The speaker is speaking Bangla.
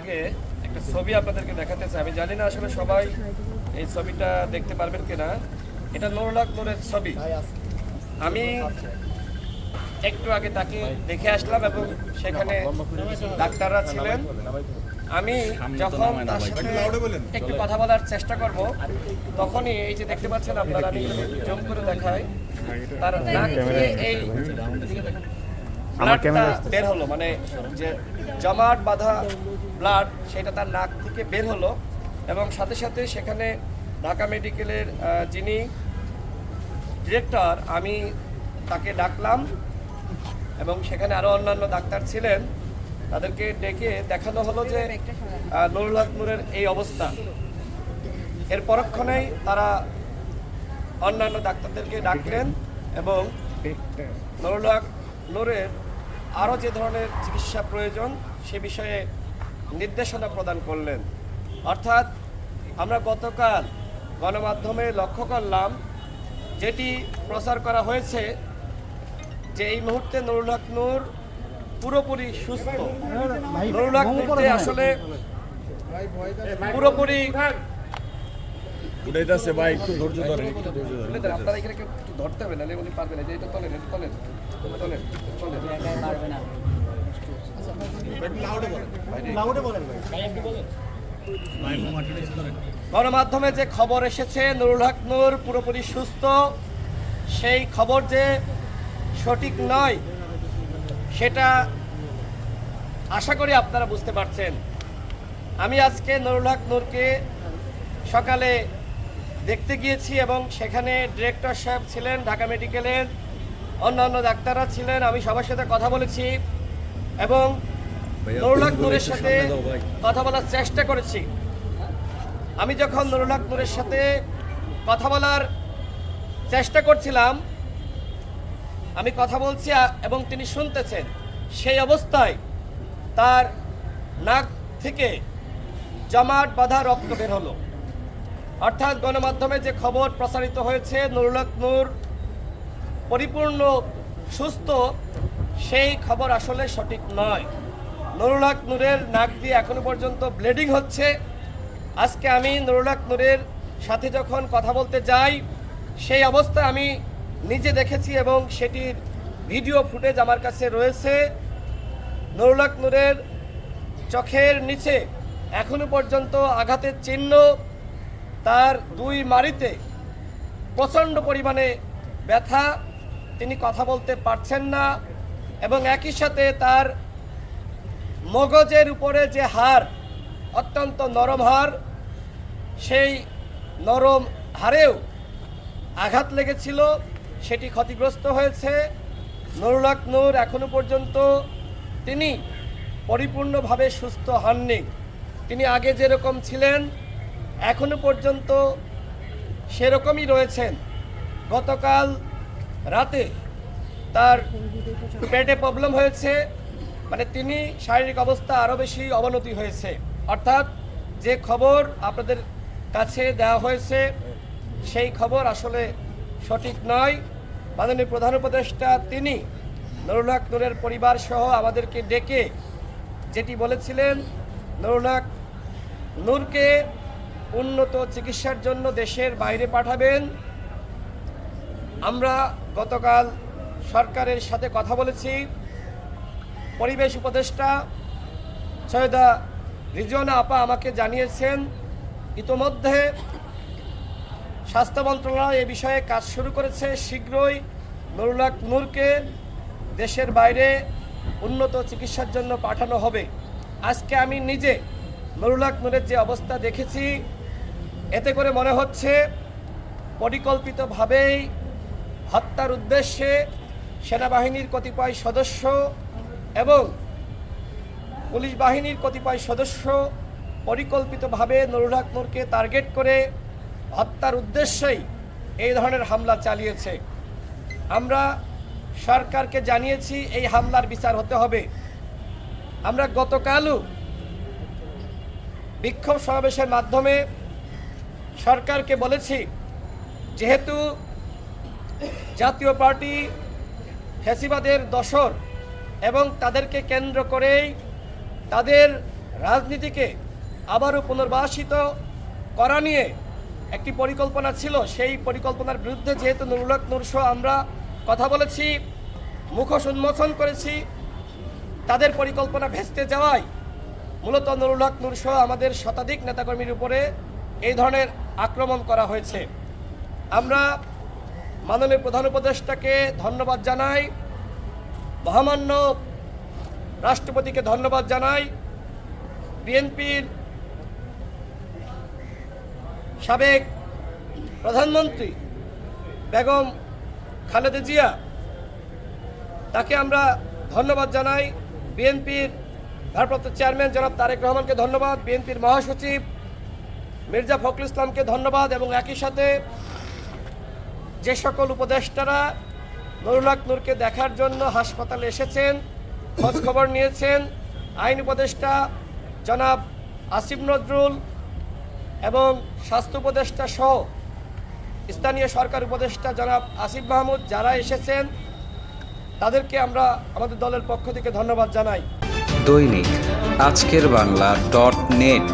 আগে একটা ছবি আপনাদেরকে দেখাতে চাই। আমি জানি না আসলে সবাই এই ছবিটা দেখতে পারবেন কিনা। এটা নুরুল্লাহ নূরের ছবি। আমি একটু আগে তাকে দেখে আসলাম এবং সেখানে ডাক্তাররা ছিলেন। আমি যখন তার একটু কথা বলার চেষ্টা করব, তখনই এই যে দেখতে পাচ্ছেন আপনারা, আমি জম করে দেখাই। তার নাক থেকে এই ব্লাডটা বের হলো মানে যে জমাট বাঁধা ব্লাড সেটা তার নাক থেকে বের হলো। এবং সাথে সাথে সেখানে ঢাকা মেডিকেলের যিনি ডিরেক্টর আমি তাকে ডাকলাম। এবং সেখানে আরও অন্যান্য ডাক্তার ছিলেন। তাদেরকে ডেকে দেখানো হলো যে নুরুল হক নূরের এই অবস্থা। এর পরক্ষণেই তারা অন্যান্য ডাক্তারদেরকে ডাকলেন এবং নুরুল হক নূরের আরও যে ধরনের চিকিৎসা প্রয়োজন সে বিষয়ে নির্দেশনা প্রদান করলেন। অর্থাৎ আমরা গতকাল গণমাধ্যমে লক্ষ্য করলাম, যেটি প্রচার করা হয়েছে যে এই মুহূর্তে নুরুল হক নূর পুরোপুরি সুস্থ। নুরুল হক নূর আসলে পুরোপুরি উঠাইতেছে ভাই একটু ধৈর্য ধরেন একটু ধৈর্য ধরেন। আপনারা এখানে কেউ একটু ধরতে হবে না উনি পারবেন না। যে এটা তোলেন এটা তোলেন তোলেন তোলেন। গণমাধ্যমে যে খবর এসেছে নুরুল হক নূর পুরোপুরি সুস্থ। সেই খবর যে সঠিক নয় সেটা আশা করি আপনারা বুঝতে পারছেন। আমি আজকে নুরুল হক নূরকে সকালে দেখতে গিয়েছি এবং সেখানে ডিরেক্টর সাহেব ছিলেন ঢাকা মেডিকেলের অন্যান্য ডাক্তাররা ছিলেন আমি সবার সাথে কথা বলেছি এবং নুরুল হক নূরের সাথে কথা বলার চেষ্টা করেছি। আমি যখন নুরুল হক নূরের সাথে কথা বলার চেষ্টা করছিলাম আমি কথা বলছি এবং তিনি শুনতেছেন। সেই অবস্থায় তার নাক থেকে জমাট বাঁধা রক্ত বের হলো। অর্থাৎ গণমাধ্যমে যে খবর প্রচারিত হয়েছে, নুরুল নূর পরিপূর্ণ সুস্থ, সেই খবর আসলে সঠিক নয়। নুরুল হক নূরের নাক দিয়ে এখনও পর্যন্ত ব্লিডিং হচ্ছে। আজকে আমি নুরুল নূরের সাথে যখন কথা বলতে যাই, সেই অবস্থায় আমি নিজে দেখেছি এবং সেটির ভিডিও ফুটেজ আমার কাছে রয়েছে। নুরুল নূরের চোখের নিচে এখনও পর্যন্ত আঘাতের চিহ্ন তার দুই মারিতে প্রচণ্ড পরিমাণে ব্যথা, তিনি কথা বলতে পারছেন না এবং একই সাথে তার মগজের উপরে যে হার অত্যন্ত নরম হার সেই নরম হারেও আঘাত লেগেছিল, সেটি ক্ষতিগ্রস্ত হয়েছে। নুরুল হক নূর এখনও পর্যন্ত তিনি পরিপূর্ণভাবে সুস্থ হননি। তিনি আগে যেরকম ছিলেন এখনও পর্যন্ত সেরকমই রয়েছেন। গতকাল রাতে তার পেটে প্রবলেম হয়েছে মানে তিনি শারীরিক অবস্থা আরও বেশি অবনতি হয়েছে। অর্থাৎ যে খবর আপনাদের কাছে দেওয়া হয়েছে, সেই খবর আসলে সঠিক নয়। মাননীয় প্রধান উপদেষ্টা তিনি নুরুল হক নূরের পরিবার সহ আমাদেরকে ডেকে যেটি বলেছিলেন, নুরুল নূরকে উন্নত চিকিৎসার জন্য দেশের বাইরে পাঠাবেন। আমরা গতকাল সরকারের সাথে কথা বলেছি। পরিবেশ উপদেষ্টা সৈয়দা রিজওয়ানা আপা আমাকে জানিয়েছেন, ইতোমধ্যে স্বাস্থ্য মন্ত্রণালয় এ বিষয়ে কাজ শুরু করেছে। শীঘ্রই নুরুল্লাহ নূরকে দেশের বাইরে উন্নত চিকিৎসার জন্য পাঠানো হবে। আজকে আমি নিজে নুরুল্লাহ নূরের যে অবস্থা দেখেছি এতে করে মনে হচ্ছে পরিকল্পিতভাবেই হত্যার উদ্দেশ্যে সেনাবাহিনীর কতিপয় সদস্য এবং পুলিশ বাহিনীর কতিপয় সদস্য পরিকল্পিতভাবে নুরুল হক টার্গেট করে হত্যার উদ্দেশ্যেই এই ধরনের হামলা চালিয়েছে। আমরা সরকারকে জানিয়েছি এই হামলার বিচার হতে হবে। আমরা গতকালও বিক্ষোভ সমাবেশের মাধ্যমে সরকারকে বলেছি, যেহেতু জাতীয় পার্টি ফ্যাসিবাদের দশর এবং তাদেরকে কেন্দ্র করেই তাদের রাজনীতিকে আবারও পুনর্বাসিত করা নিয়ে একটি পরিকল্পনা ছিল, সেই পরিকল্পনার বিরুদ্ধে যেহেতু নুরুল হক নুরসহ আমরা কথা বলেছি, মুখোশ উন্মোচন করেছি, তাদের পরিকল্পনা ভেস্তে যাওয়ায় মূলত নুরুল হক আমাদের শতাধিক নেতাকর্মীর উপরে এই ধরনের আক্রমণ করা হয়েছে। আমরা মাননীয় প্রধান উপদেষ্টাকে ধন্যবাদ জানাই, মহামান্য রাষ্ট্রপতিকে ধন্যবাদ জানাই, বিএনপির সাবেক প্রধানমন্ত্রী বেগম খালেদা জিয়া, তাকে আমরা ধন্যবাদ জানাই। বিএনপির ভারপ্রাপ্ত চেয়ারম্যান জনাব তারেক রহমানকে ধন্যবাদ। বিএনপির মহাসচিব মির্জা ফখরুল ইসলামকে ধন্যবাদ এবং একই সাথে যে সকল উপদেষ্টারা নুরুল নূরকে দেখার জন্য হাসপাতালে এসেছেন, খোঁজ খবর নিয়েছেন, আইন উপদেষ্টা জনাব আসিফ নজরুল এবং স্বাস্থ্য উপদেষ্টা সহ স্থানীয় সরকার উপদেষ্টা জনাব আসিফ মাহমুদ যারা এসেছেন, তাদেরকে আমরা আমাদের দলের পক্ষ থেকে ধন্যবাদ জানাই। দৈনিক আজকের বাংলা ডট নেট।